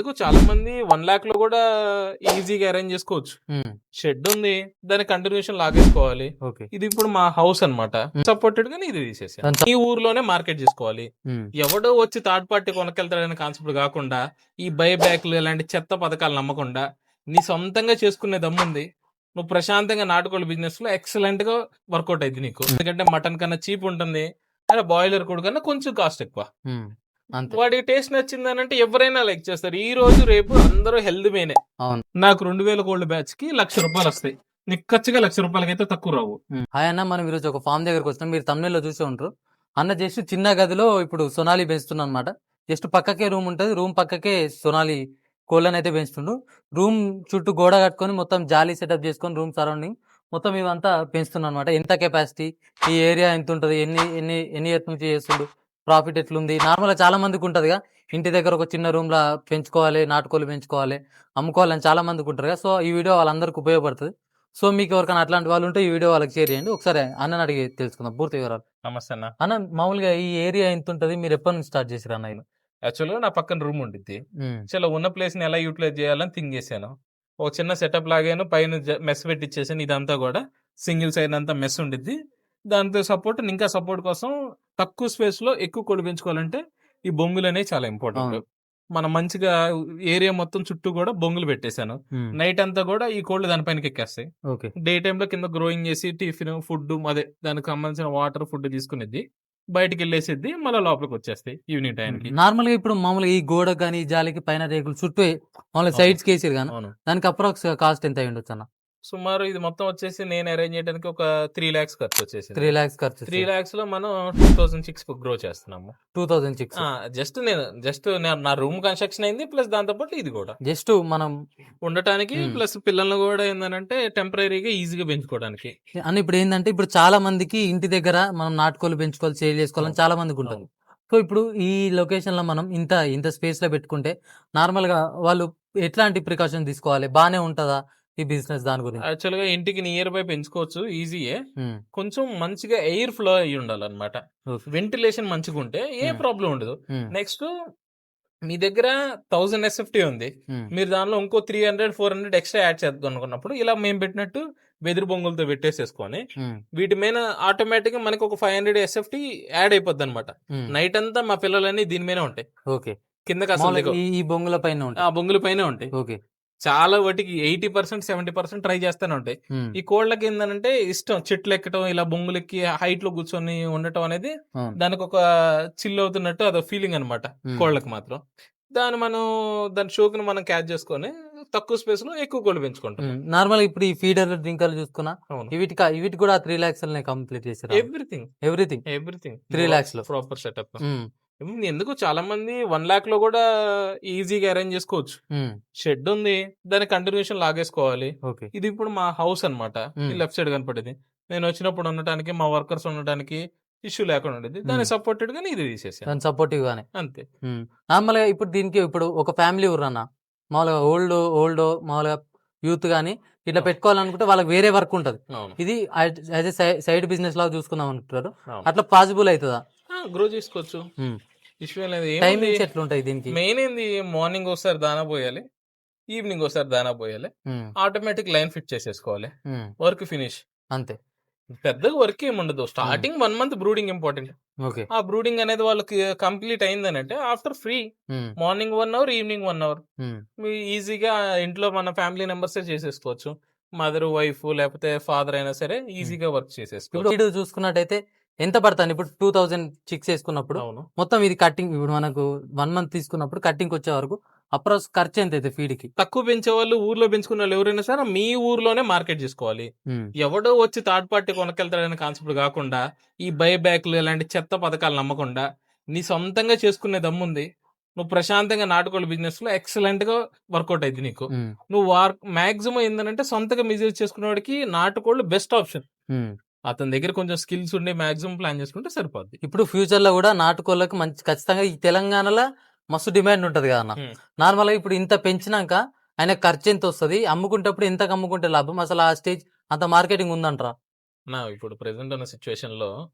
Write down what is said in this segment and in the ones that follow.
ఎందుకు చాలా మంది వన్ లాక్లో కూడా ఈజీగా అరేంజ్ చేసుకోవచ్చు. ఉమ్, షెడ్ ఉంది దాని కంటిన్యూషన్ లాగేసుకోవాలి. ఇది ఇప్పుడు మా హౌస్ అన్నమాట. Hmm. సపోర్టెడ్ గానీ ఇది తీసేసాను ఈ ఊర్లోనే మార్కెట్ చేసుకోవాలి. ఉమ్, ఎవడో వచ్చి థర్డ్ పార్టీ కొనకెళ్తాడనే కాన్సెప్ట్ కాకుండా ఈ బై బ్యాక్లు ఇలాంటి చెత్త పథకాలు నమ్మకుండా నీ సొంతంగా చేసుకునే దమ్ముంది నువ్వు ప్రశాంతంగా నాటుకోళ్ళ బిజినెస్లో ఎక్సలెంట్గా వర్కౌట్ అయింది నీకు. ఎందుకంటే మటన్ కన్నా చీప్ ఉంటుంది అదే బాయిలర్ కూడా కన్నా కొంచెం కాస్ట్ ఎక్కువ. వాడికి టేస్ట్ నచ్చిందని అంటే ఎవరైనా లైక్ చేస్తారు. ఈ రోజు రేపు అందరూ హెల్త్ మేనే. అవును. నాకు రెండు వేల కోల్డ్ బ్యాచ్కి లక్ష రూపాయలు వస్తాయి. నిక్కచ్చిగా లక్ష రూపాయలకి అయితే తక్కువ రావు. హాయ్ అన్న మనం ఈరోజు ఒక ఫామ్ దగ్గరకు వచ్చినాం మీరు తమిళలో చూసే ఉంటారు అన్న జస్ట్ చిన్న గదిలో ఇప్పుడు సొనాలి పెంచుతున్నా అనమాట జస్ట్ పక్కకే రూమ్ ఉంటుంది. రూమ్ పక్కకే సొనాలి కోళ్ళని అయితే పెంచుతుండ్రు రూమ్ చుట్టూ గోడ కట్టుకొని మొత్తం జాలీ సెటప్ చేసుకొని రూమ్ సరౌండింగ్ మొత్తం ఇవంతా పెంచుతున్నా అనమాట ఎంత కెపాసిటీ ఈ ఏరియా ఎంత ఉంటుంది? ఎన్ని ఎన్ని ఎన్ని ఇయర్స్ నుంచి చేస్తుండు? ప్రాఫిట్ ఎట్లుంది? నార్మల్గా చాలా మందికి ఉంటుందిగా. ఇంటి దగ్గర ఒక చిన్న రూమ్ లా పెంచుకోవాలి నాటుకోళ్ళు పెంచుకోవాలి అమ్ముకోవాలని చాలా మందికి ఉంటారు కదా సో ఈ వీడియో వాళ్ళందరికీ ఉపయోగపడుతుంది. సో మీకు ఎవరికైనా అట్లాంటి వాళ్ళు ఉంటే ఈ వీడియో వాళ్ళకి షేర్ చేయండి. ఒకసారి అన్నని అడిగి తెలుసుకుందాం. పూర్తి వివరాలు. నమస్తే అన్న. అన్న మామూలుగా ఈ ఏరియా ఎంత ఉంటుంది మీరు ఎప్పటి నుంచి స్టార్ట్ చేసారు అన్న యాక్చువల్గా నా పక్కన రూమ్ ఉండిద్ది. చలో ఉన్న ప్లేస్ని ఎలా యూటిలైజ్ చేయాలని థింక్ చేశాను. ఒక చిన్న సెటప్ లాగాను పైన మెస్ పెట్టిచ్చేసాను. ఇదంతా కూడా సింగిల్ సైడ్ అంతా మెస్ ఉండిద్ది. దాంతో సపోర్ట్ ఇంకా సపోర్ట్ కోసం తక్కువ స్పేస్లో ఎక్కువ కోడి పెంచుకోవాలంటే ఈ బొంగులు అనేవి చాలా ఇంపార్టెంట్. మనం మంచిగా ఏరియా మొత్తం చుట్టూ కూడా బొంగులు పెట్టేశాను. నైట్ అంతా కూడా ఈ కోళ్ళు దానిపైనకి ఎక్కేస్తాయి. డే లో కింద గ్రోయింగ్ చేసి టిఫిన్ ఫుడ్ అదే దానికి సంబంధించిన వాటర్ ఫుడ్ తీసుకునేది బయటికి వెళ్ళేసిద్ది మళ్ళీ లోపలికి వచ్చేస్తాయి ఈవినింగ్ టైంకి. నార్మల్గా ఇప్పుడు మామూలుగా ఈ గోడ కానీ ఈ జాలికి పైన రేకులు చుట్టూ మామూలుగా. సైడ్స్ కేసారు కానీ దానికి అప్రాక్స్ కాస్ట్ ఎంత అయి ఉండొచ్చు అన్న సుమారు ఇది మొత్తం వచ్చేసి నేను అరేంజ్ చేయడానికి ఒక త్రీ లాక్స్ ఖర్చు వచ్చేసి త్రీ లాక్స్ ఖర్చు త్రీ లాక్స్లో మనం టూ థౌసండ్ సిక్స్ గ్రో చేస్తున్నాము. టూ థౌసండ్ సిక్స్ జస్ట్ నేను జస్ట్ నా రూమ్ కన్స్ట్రక్షన్ అయింది ప్లస్ దాంతో పాటు ఇది కూడా. జస్ట్ మనం ఉండటానికి Hmm. ప్లస్ పిల్లల్ని కూడా ఏంటంటే టెంపరీగా ఈజీగా పెంచుకోవడానికి. అని ఇప్పుడు ఏంటంటే ఇప్పుడు చాలా మందికి ఇంటి దగ్గర మనం నాటుకోళ్ళు పెంచుకోవాలి సేల్ చేసుకోవాలని చాలా మందికి ఉంటుంది. సో ఇప్పుడు ఈ లొకేషన్లో మనం ఇంత ఇంత స్పేస్లో పెట్టుకుంటే నార్మల్గా వాళ్ళు ఎట్లాంటి ప్రికాషన్ తీసుకోవాలి? బానే ఉంటదా? ఈ బిజినెస్ దాని గురించి? యాక్చువల్గా ఇంటికి నియర్ బై పెంచుకోవచ్చు ఈజీయే. కొంచెం మంచిగా ఎయిర్ ఫ్లో అయ్యి ఉండాలన్నమాట. వెంటిలేషన్ మంచిగా ఉంటే ఏ. ప్రాబ్లం ఉండదు. నెక్స్ట్ మీ దగ్గర థౌసండ్ ఎస్ఎఫ్టీ ఉంది. మీరు దానిలో ఇంకో three hundred four hundred extra add చేద్దాం అనుకున్నప్పుడు ఇలా మేము పెట్టినట్టు వెదురు బొంగులతో పెట్టేసేసుకొని వీటి మీద ఆటోమేటిక్గా మనకి ఒక ఫైవ్ హండ్రెడ్ ఎస్ఎఫ్టీ యాడ్ అయిపోద్ది అనమాట నైట్ అంతా మా పిల్లలన్నీ దీని మీదే ఉంటాయి. ఓకే. దిగవు. ఈ బొంగుల పైన ఆ బొంగుల పైన ఉంటాయి. ఓకే. చాలా వాటికి eighty percent seventy percent try చేస్తూనే ఉంటాయి. ఈ కోళ్ళకి ఏంటంటే ఇష్టం చెట్లు ఎక్కడం ఇలా బొంగులకి హైట్లో కూర్చొని ఉండటం అనేది. దానికి ఒక చిల్ అవుతున్నట్టు అదో ఫీలింగ్ అనమాట కోళ్ళకి మాత్రం. దాన్ని మనం దాని షోకుని మనం క్యాచ్ చేసుకొని తక్కువ స్పేస్లో ఎక్కువ కోళ్ళు పెంచుకుంటాం. నార్మల్ ఇప్పుడు ఈ ఫీడర్ డ్రింకర్లు చూసుకున్నా వీటి వీటి కూడా త్రీ లాక్స్ కంప్లీట్ చేశారు? Everything. Everything. Everything. Three lakhs లో. ప్రాపర్ సెటప్ ఎందుకు చాలా మంది వన్ లాక్లో కూడా ఈజీగా అరేంజ్ చేసుకోవచ్చు. షెడ్ ఉంది దాని కంటిన్యూషన్ లాగేసుకోవాలి. ఇది ఇప్పుడు మా హౌస్ అన్నమాట. ఈ లెఫ్ట్ సైడ్ కనపడేది. నేను వచ్చినప్పుడు ఉండటానికి మా వర్కర్స్ ఉండటానికి ఇష్యూ లేకుండా ఉండేది. దాని Hmm. సపోర్టెడ్ గానీ ఇది తీసేసాను దాని సపోర్టివ్ గానే. అంతే. నార్మల్గా ఇప్పుడు దీనికి ఇప్పుడు ఒక ఫ్యామిలీ ఊరన్న మామూలుగా ఓల్డ్ ఓల్డ్ మామూలుగా యూత్ గానీ ఇట్లా. పెట్టుకోవాలనుకుంటే వాళ్ళకి వేరే వర్క్ ఉంటది. ఇది యాజ్ సైడ్ బిజినెస్ లాగా చూసుకుందాం అనుకుంటారు. అట్లా పాసిబుల్ అవుతుందా? గ్రో చేసుకోవచ్చు. ఇష్యూ లేదు. టైమింగ్స్ ఎట్లుంటాయి దీనికి? మెయిన్ ఏంది? మార్నింగ్ ఒకసారి దానా పోయాలి ఈవినింగ్ ఒకసారి దానా పోయాలి ఆటోమేటిక్ లైన్ ఫిట్ చేసేసుకోవాలి వర్క్ ఫినిష్. అంతే. పెద్దగా వర్క్ ఏమి ఉండదు starting one month brooding important. ఆ బ్రూడింగ్ అనేది వాళ్ళకి కంప్లీట్ అయిందని అంటే after free. Morning one hour evening one hour. ఈజీగా ఇంట్లో మన ఫ్యామిలీ మెంబర్స్ చేసుకోవచ్చు మదర్ వైఫ్ లేకపోతే ఫాదర్ అయినా సరే ఈజీగా వర్క్ చేసేసుకోవచ్చు. చూసుకున్నట్టయితే ఎంత పడుతుంది ఇప్పుడు టూ థౌజండ్ చిక్స్ వేసుకున్నప్పుడు అవును. మొత్తం ఇది కట్టింగ్ ఇప్పుడు మనకు వన్ మంత్ తీసుకున్నప్పుడు కట్టింగ్ వచ్చే వరకు అప్రోక్స్ ఖర్చు ఎంత అయితే ఫీడ్కి? తక్కువ పెంచే వాళ్ళు ఊర్లో పెంచుకున్న వాళ్ళు ఎవరైనా సరే మీ ఊర్లోనే మార్కెట్ చేసుకోవాలి. ఎవడో వచ్చి థర్డ్ పార్టీ కొనకెళ్తాడనే కాన్సెప్ట్ కాకుండా ఈ బై బ్యాక్లు ఇలాంటి చెత్త పథకాలు నమ్మకుండా నీ సొంతంగా చేసుకునే దమ్ముంది. నువ్వు ప్రశాంతంగా నాటుకోళ్ళ బిజినెస్లో ఎక్సలెంట్గా వర్కౌట్ అయింది నీకు. నువ్వు వార్ మాక్సిమం ఏంటంటే సొంతగా బిజినెస్ చేసుకునేవాడికి నాటుకోళ్ళు బెస్ట్ ఆప్షన్. అతని దగ్గర కొంచెం స్కిల్స్ ఉండి మాక్సిమం ప్లాన్ చేసుకుంటే సరిపోద్ది. ఇప్పుడు ఫ్యూచర్లో కూడా నాటుకోళ్ళకి మంచి ఖచ్చితంగా ఈ తెలంగాణలో మస్తు డిమాండ్ ఉంటది కదా అన్న. నార్మల్గా ఇప్పుడు ఇంత పెంచినాక ఆయన ఖర్చు ఎంత వస్తుంది? అమ్ముకుంటప్పుడు ఎంత అమ్ముకుంటే లాభం? అసలు ఆ స్టేజ్ అంత మార్కెటింగ్ ఉందంటారా? నా ఇప్పుడు ప్రెసెంట్ ఉన్న సిచ్యువేషన్లో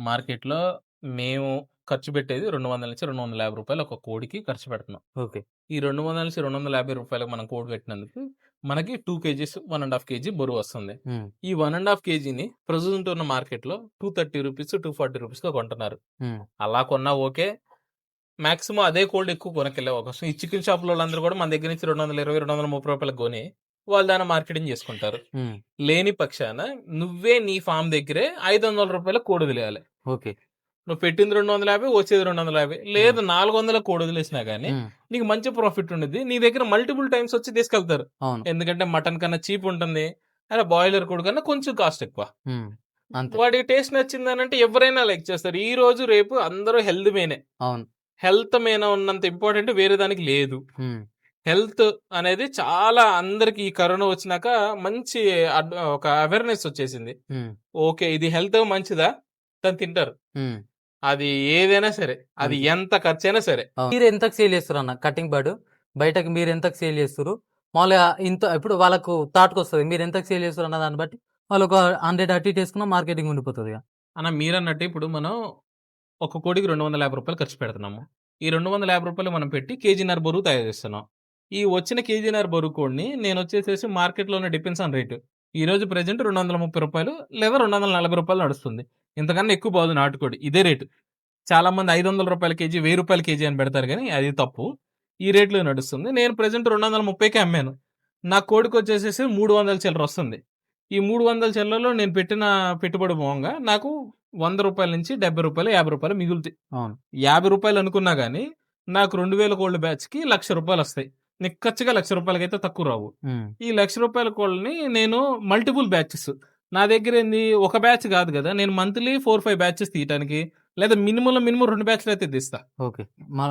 మార్కెట్లో మేము ఖర్చు పెట్టేది రెండు వందల నుంచి రెండు వందల యాభై రూపాయలు ఒక కోడికి ఖర్చు పెడుతున్నాం. ఓకే. ఈ రెండు వందల నుంచి రెండు వందల యాభై రూపాయలకు మనం కోడి పెట్టినందుకు మనకి two KGs one and half KG బరువు వస్తుంది. ఈ వన్ అండ్ హాఫ్ కేజీని ప్రజెంట్ ఉన్న మార్కెట్లో two thirty rupees two forty రూపీస్గా కొంటున్నారు. ఉమ్, అలా కొన్నా ఓకే. మాక్సిమం అదే కోల్డ్ ఎక్కువ కొనకెళ్ళే అవకాశం. ఈ చికెన్ షాప్ వాళ్ళందరూ కూడా మన దగ్గర నుంచి రెండు వందల ఇరవై రెండు వందల ముప్పై రూపాయలకు కొని వాళ్ళు దాన్ని మార్కెటింగ్ చేసుకుంటారు. లేని పక్షాన నువ్వే నీ ఫామ్ దగ్గరే ఐదు వందల రూపాయల కోడి వదిలేయాలి ఓకే. నువ్వు పెట్టింది రెండు వందల యాభై వచ్చేది రెండు వందల యాభై. లేదు నాలుగు వందల కోడి వదిలేసినా గానీ ఉమ్, నీకు మంచి ప్రాఫిట్ ఉండేది నీ దగ్గర మల్టిపుల్ టైమ్స్ వచ్చి తీసుకెళ్తారు. ఎందుకంటే మటన్ కన్నా చీప్ ఉంటుంది అలా బాయిలర్ కోడి కన్నా కొంచెం కాస్ట్ ఎక్కువ. వాడికి టేస్ట్ నచ్చిందని అంటే ఎవరైనా లైక్ చేస్తారు. ఈ రోజు రేపు అందరూ హెల్త్ మేనే. అవును. హెల్త్ మీద ఉన్నంత ఇంపార్టెంట్ వేరే దానికి లేదు. హెల్త్ అనేది చాలా అందరికి ఈ కరోనా వచ్చినాక మంచి ఒక అవేర్నెస్ వచ్చేసింది. ఓకే ఇది హెల్త్ మంచిదా? దాన్ని తింటారు. అది ఏదైనా సరే అది. ఎంత ఖర్చు అయినా సరే మీరు ఎంతకు సేల్ చేస్తారు అన్న కటింగ్ బర్డ్ బయటకు మీరు ఎంతకు సేల్ చేస్తారు? మామూలుగా ఇంత ఇప్పుడు వాళ్ళకు థాట్కి వస్తుంది మీరు ఎంతకు సేల్ చేస్తారు అన్న దాన్ని బట్టి వాళ్ళు ఒక హండ్రెడ్ అట్టి వేసుకున్నా మార్కెటింగ్ ఉండిపోతుంది. అన్న మీరన్నట్టు ఇప్పుడు మనం ఒక కోడికి రెండు వందల యాభై రూపాయలు ఖర్చు పెడుతున్నాము. ఈ రెండు వందల యాభై రూపాయలు మనం పెట్టి కేజీన్నర బరువు తయారు చేస్తున్నాం. ఈ వచ్చిన కేజీన్నర బరువు కోడిని నేను వచ్చేసేసి మార్కెట్లో ఉన్న డిపెండ్స్ ఆన్ రేటు. ఈ రోజు ప్రెజెంట్ రెండు వందల ముప్పై రూపాయలు లేదా రెండు వందల నలభై రూపాయలు నడుస్తుంది. ఇంతకన్నా ఎక్కువ బాగుంది నాటుకోడి. ఇదే రేటు. చాలా మంది ఐదు వందల రూపాయల కేజీ వెయ్యి రూపాయల కేజీ అని పెడతారు కానీ అది తప్పు. ఈ రేట్లో నడుస్తుంది. నేను ప్రెజెంట్ రెండు వందల ముప్పైకి అమ్మాను. నా కోడికి వచ్చేసేసి మూడు వందల చిల్లర వస్తుంది. ఈ మూడు వందల చిల్లరలో నేను పెట్టిన పెట్టుబడి పోగా నాకు వంద రూపాయల నుంచి డెబ్బై రూపాయలు యాభై రూపాయలు మిగులుతాయి. అవును. యాభై రూపాయలు అనుకున్నా కానీ నాకు రెండు వేల కోళ్ళ బ్యాచ్కి లక్ష రూపాయలు వస్తాయి. నిక్కచ్చిగా లక్ష రూపాయలకైతే తక్కువ రావు. ఈ లక్ష రూపాయల కోళ్ళని నేను మల్టిపుల్ బ్యాచెస్. నా దగ్గర ఏంది? ఒక బ్యాచ్ కాదు కదా. నేను మంత్లీ ఫోర్ ఫైవ్ బ్యాచెస్ తీయటానికి లేదా మినిమం మినిమం రెండు బ్యాచ్లు అయితే తీస్తా. ఓకే.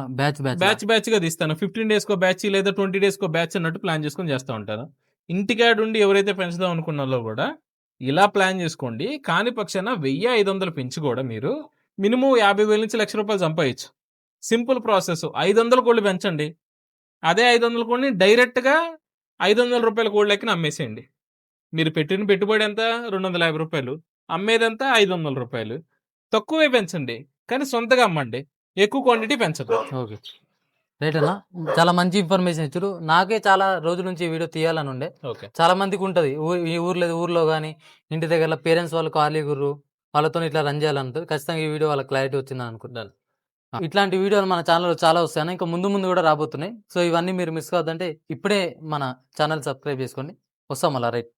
బ్యాచ్ బ్యాచ్ బ్యాచ్గా తీస్తాను. ఫిఫ్టీన్ డేస్ కో బ్యాచ్ లేదా ట్వంటీ డేస్ కో బ్యాచ్ అన్నట్టు ప్లాన్ చేసుకొని చేస్తూ ఉంటాను. ఇంటికాడ ఉండి ఎవరైతే పెంచుదాం అనుకున్నారో కూడా ఇలా ప్లాన్ చేసుకోండి. కాని పక్షాన వెయ్యి ఐదు వందలు పెంచి కూడా మీరు మినిమం యాభై వేల నుంచి లక్ష రూపాయలు సంపాదించు. సింపుల్ ప్రాసెస్ ఐదు వందల కోళ్ళు పెంచండి. అదే ఐదు వందల కోడిని డైరెక్ట్గా ఐదు వందల రూపాయల కోళ్ళకి అమ్మేసేయండి మీరు పెట్టిన పెట్టుబడి ఎంత? రెండు వందల యాభై రూపాయలు. అమ్మేదంతా ఐదు వందల రూపాయలు. తక్కువే పెంచండి కానీ సొంతగా అమ్మండి. ఎక్కువ క్వాంటిటీ పెంచదు. ఓకే. రైట్ అన్న చాలా మంచి ఇన్ఫర్మేషన్ ఇచ్చారు. నాకే చాలా రోజుల నుంచి ఈ వీడియో తీయాలని ఉండే. ఓకే. చాలా మందికి ఉంటుంది. ఈ ఊర్లో ఊర్లో కానీ ఇంటి దగ్గర పేరెంట్స్ వాళ్ళు ఖాళీ గుర్రు వాళ్ళతో ఇట్లా రన్ చేయాలంటారు ఖచ్చితంగా ఈ వీడియో వాళ్ళకి క్లారిటీ వచ్చిందని అనుకుంటాను ఇట్లాంటి వీడియోలు మన ఛానల్లో చాలా వస్తాయి. ఇంకా ముందు ముందు కూడా రాబోతున్నాయి. సో ఇవన్నీ మీరు మిస్ కావద్దంటే ఇప్పుడే మన ఛానల్ సబ్స్క్రైబ్ చేసుకోండి. వస్తాం అలా రైట్.